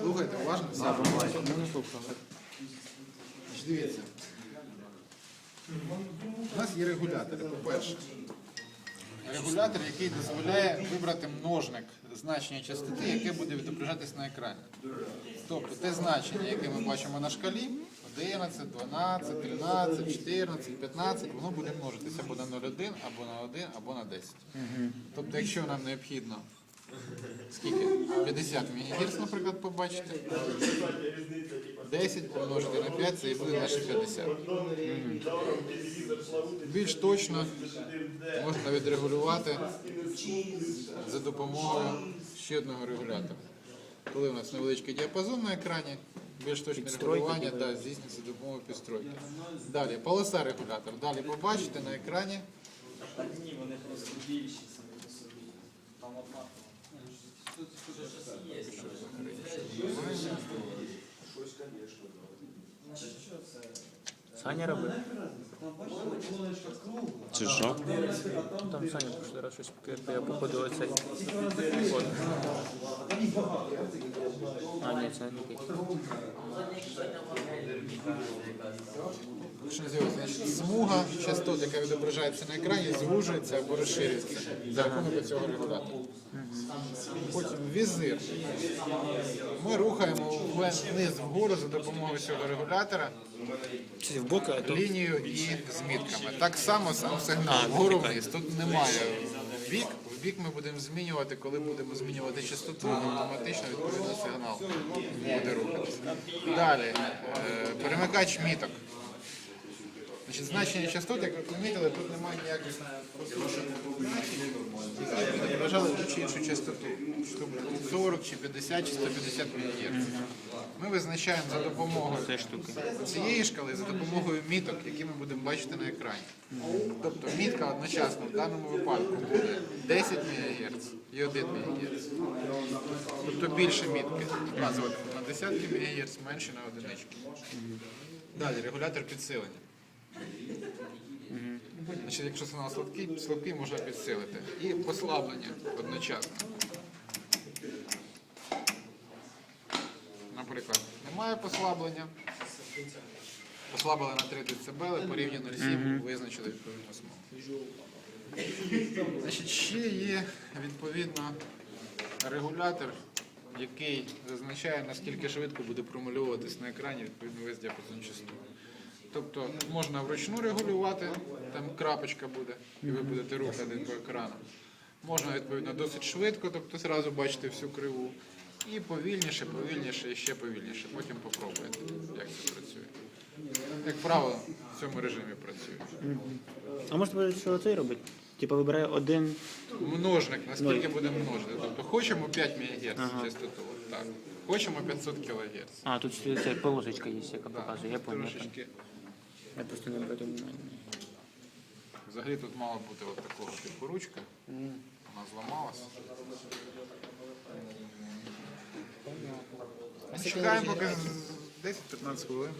Слухайте, уважно. Дивіться. У нас є регулятори, по-перше. Регулятор, який дозволяє вибрати множник значення частоти, яке буде відображатись на екрані. Тобто те значення, яке ми бачимо на шкалі, 11, 12, 13, 14, 15, воно буде множитися або на 0,1, або на 1, або на 10. Тобто, якщо нам необхідно скільки? 50 МГц, наприклад, побачити. 10 помножити на 5, це і буде наше 50. Більш точно можна відрегулювати за допомогою ще одного регулятора. Коли у нас невеличкий діапазон на екрані, більш точне регулювання да, здійснюється за допомогою підстройки. Далі полоса регулятор. Далі побачите на екрані Ні, вони просто більші самі по собі. Там однаково. Щось що? Саня робив. Чи що? Там Саня пішли раз щось покерпи, я походу оцей. А, ні, це не такий. Що? Значить, смуга частот, яка відображається на екрані, звужується або розширюється за рахунок цього регулятора. Потім візир. Ми рухаємо вниз вгору за допомогою цього регулятора лінію і з мітками. Так само сам сигнал вгору вниз. Тут немає бік. В бік ми будемо змінювати, коли будемо змінювати частоту, автоматично відповідно. Далі е, перемикач міток. Значить, значення частот, як ви помітили, тут немає ніяких значень, які б ту чи іншу частоту. Буде 40, чи 50, чи 150 МГц. Ми визначаємо за допомогою цієї шкали, за допомогою міток, які ми будемо бачити на екрані. Тобто мітка одночасно в даному випадку буде 10 МГц і 1 МГц. Тобто більше мітки вказувати на десятки МГц, менше на одинички. Далі регулятор підсилення. Значить, якщо сигнал слабкий, слабкий, можна підсилити. І послаблення одночасно. Наприклад, немає послаблення. Послабили на 3 дБ, порівняно 0,7 визначили відповідну смугу. Значить, ще є відповідно регулятор, який зазначає, наскільки швидко буде промальовуватись на екрані відповідно весь діапазон частот. Тобто можна вручну регулювати, там крапочка буде, і ви будете рухати по екрану. Можна відповідно досить швидко, тобто зразу бачите всю криву. І повільніше, повільніше і ще повільніше. Потім попробуєте, як це працює. Як правило, в цьому режимі працює. А може бути, що оцей робить? Типа вибирає один. Множник, наскільки буде множити. Тобто хочемо 5 МГц частоту, так. Хочемо 500 кГц. А, тут ще ця полосочка є, яка показує, я пам'ятаю. Трошечки. Я просто не беру внимання. Взагалі тут мала бути от такого типу ручка. Вона зламалася. Чекаємо поки 10-15 хвилин.